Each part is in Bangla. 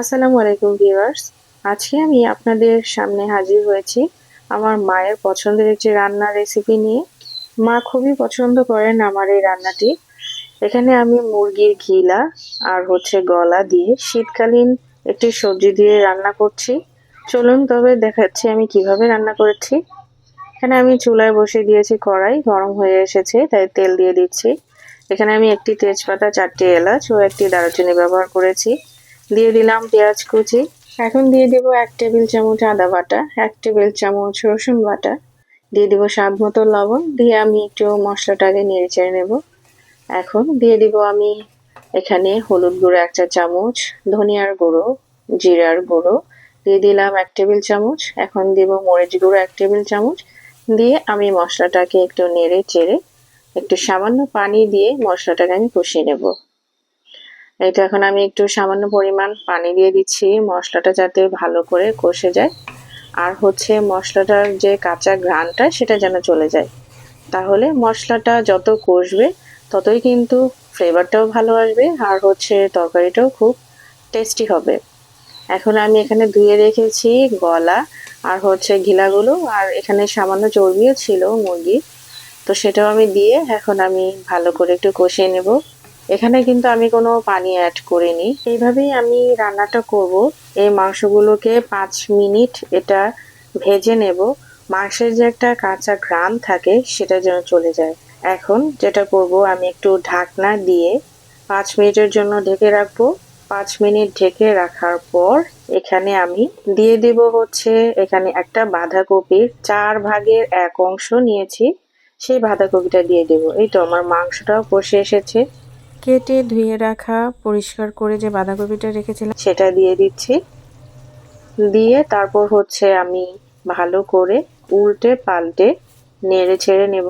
আসসালামু আলাইকুম ভিউয়ার্স। আজকে আমি আপনাদের সামনে হাজির হয়েছি আমার মায়ের পছন্দের একটি রান্নার রেসিপি নিয়ে। মা খুবই পছন্দ করেন আমার এই রান্নাটি। এখানে আমি মুরগির ঘিলা আর হচ্ছে গলা দিয়ে শীতকালীন একটি সবজি দিয়ে রান্না করছি। চলুন তবে দেখাচ্ছি আমি কীভাবে রান্না করেছি। এখানে আমি চুলায় বসে দিয়েছি কড়াই, গরম হয়ে এসেছে, তাই তেল দিয়ে দিচ্ছি। এখানে আমি একটি তেজপাতা, চারটি এলাচ ও একটি দারুচিনি ব্যবহার করেছি। দিয়ে দিলাম পেঁয়াজ কুচি। এখন দিয়ে দেবো এক টেবিল চামচ আদা বাটা, এক টেবিল চামচ রসুন বাটা, দিয়ে দিব স্বাদ মতো লবণ, দিয়ে আমি একটু মশলাটাকে নেড়ে চেড়ে নেব। এখন দিয়ে দিব আমি এখানে হলুদ গুঁড়ো এক চা চামচ, ধনিয়ার গুঁড়ো, জিরার গুঁড়ো, দিয়ে দিলাম এক টেবিল চামচ, এখন দিব মরিচ গুঁড়ো এক টেবিল চামচ, দিয়ে আমি মশলাটাকে একটু নেড়ে চেড়ে একটু সামান্য পানি দিয়ে মশলাটাকে আমি কষিয়ে নেব। এটা এখন আমি একটু সামান্য পরিমাণ পানি দিয়ে দিচ্ছি। মশলাটা যাতে ভালো করে কষে যায়। আর হচ্ছে মশলাটার যে কাঁচা ঘ্রাণটা, সেটা যেন চলে যায়। তাহলে মশলাটা যত কষবে, ততই কিন্তু ফ্লেভারটাও ভালো আসবে আর হচ্ছে তরকারিটাও খুব টেস্টি হবে। এখন আমি এখানে ধুয়ে রেখেছি গলা আর হচ্ছে ঘিলাগুলো। আর এখানে সামান্য চর্বিও ছিল মুরগি তো সেটাও আমি দিয়ে এখন আমি ভালো করে একটু কষিয়ে নেব। এখানে কিন্তু আমি কোনো পানি অ্যাড করিনি। এইভাবেই আমি রান্নাটা করব। এই মাংসগুলোকে পাঁচ মিনিট এটা ভেজে নেব। মাংসের যে একটা কাঁচা ঘ্রাণ থাকে, সেটা যেন চলে যায়। এখন যেটা করব, আমি একটু ঢাকনা দিয়ে পাঁচ মিনিটের জন্য ঢেকে রাখব। পাঁচ মিনিট ঢেকে রাখার পর এখানে আমি দিয়ে দেব হচ্ছে এখানে একটা বাঁধাকপির চার ভাগের এক অংশ নিয়েছি। সেই বাঁধাকপিটা দিয়ে দেব। এই তো আমার মাংসটাও কষে এসেছে। কেটে ধুয়ে রাখা, পরিষ্কার করে যে বাঁধাকপিটা রেখেছিলাম সেটা দিয়ে দিচ্ছি। দিয়ে তারপর হচ্ছে আমি ভালো করে উল্টে পাল্টে নেড়ে ছেড়ে নেব।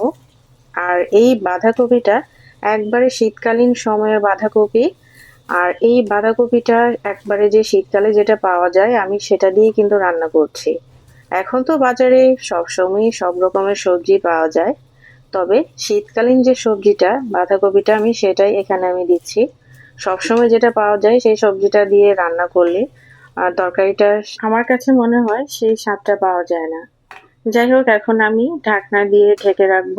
আর এই বাঁধাকপিটা একবারে শীতকালীন সময়ের বাঁধাকপি। আর এই বাঁধাকপিটা একবারে যে শীতকালে যেটা পাওয়া যায়, আমি সেটা দিয়ে কিন্তু রান্না করছি। এখন তো বাজারে সবসময়ই সব রকমের সবজি পাওয়া যায়। তবে শীতকালীন যে সবজিটা, বাঁধাকপিটা আমি সেটাই এখানে আমি দিচ্ছি। সবসময় যেটা পাওয়া যায় সেই সবজিটা দিয়ে রান্না করলে তরকারিটা আমার কাছে মনে হয় সেই স্বাদটা পাওয়া যায় না। যাই হোক, এখন আমি ঢাকনা দিয়ে ঢেকে রাখব।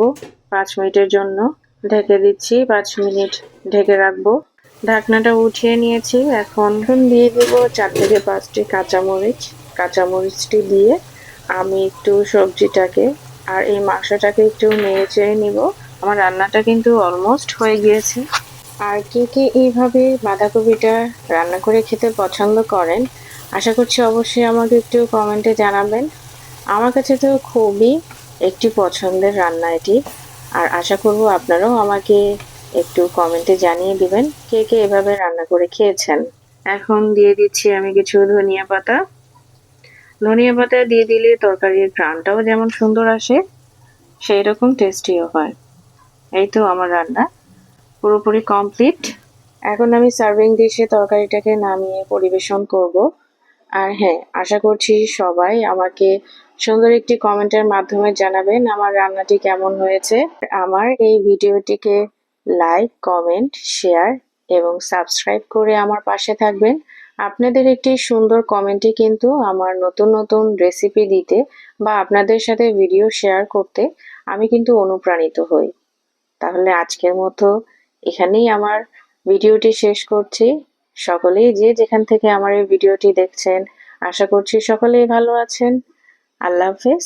পাঁচ মিনিটের জন্য ঢেকে দিচ্ছি, পাঁচ মিনিট ঢেকে রাখব। ঢাকনাটা উঠিয়ে নিয়েছি। এখন দিয়ে দিব চার থেকে পাঁচটি কাঁচামরিচ। কাঁচামরিচটি দিয়ে আমি একটু সবজিটাকে আর এই মাংসটাকে একটু নেড়ে চেড়ে নিব। আমার রান্নাটা কিন্তু অলমোস্ট হয়ে গিয়েছে। আর কে কে এইভাবে বাঁধাকপিটা রান্না করে খেতে পছন্দ করেন, আশা করছি অবশ্যই আমাকে একটু কমেন্টে জানাবেন। আমার কাছে তো খুবই একটি পছন্দের রান্না এটি, আর আশা করব আপনারাও আমাকে একটু কমেন্টে জানিয়ে দিবেন কে কে এভাবে রান্না করে খেয়েছেন। এখন দিয়ে দিচ্ছি আমি কিছু ধনিয়া পাতা। ধনিয়া পাতা দিয়ে দিলে তরকারির ঘ্রাণটাও যেমন সুন্দর আসে সেই রকম টেস্টিও হয়। এই তো আমার রান্না, পুরোপুরি কমপ্লিট এখন আমি সার্ভিং ডিশে তরকারিটাকে নামিয়ে পরিবেশন করব। আর হ্যাঁ আশা করছি সবাই আমাকে সুন্দর একটি কমেন্টের মাধ্যমে জানাবেন আমার রান্নাটি কেমন হয়েছে। আমার এই ভিডিওটিকে লাইক কমেন্ট শেয়ার এবং সাবস্ক্রাইব করে আমার পাশে থাকবেন। আপনাদের একটি সুন্দর কমেন্টই কিন্তু আমার নতুন নতুন রেসিপি দিতে বা আপনাদের সাথে ভিডিও শেয়ার করতে আমি কিন্তু অনুপ্রাণিত হই। তাহলে আজকের মতো এখানেই আমার ভিডিওটি শেষ করছি। সকলেই যে যেখান থেকে আমার এই ভিডিওটি দেখছেন, আশা করছি সকলেই ভালো আছেন। আল্লাহ হাফেজ।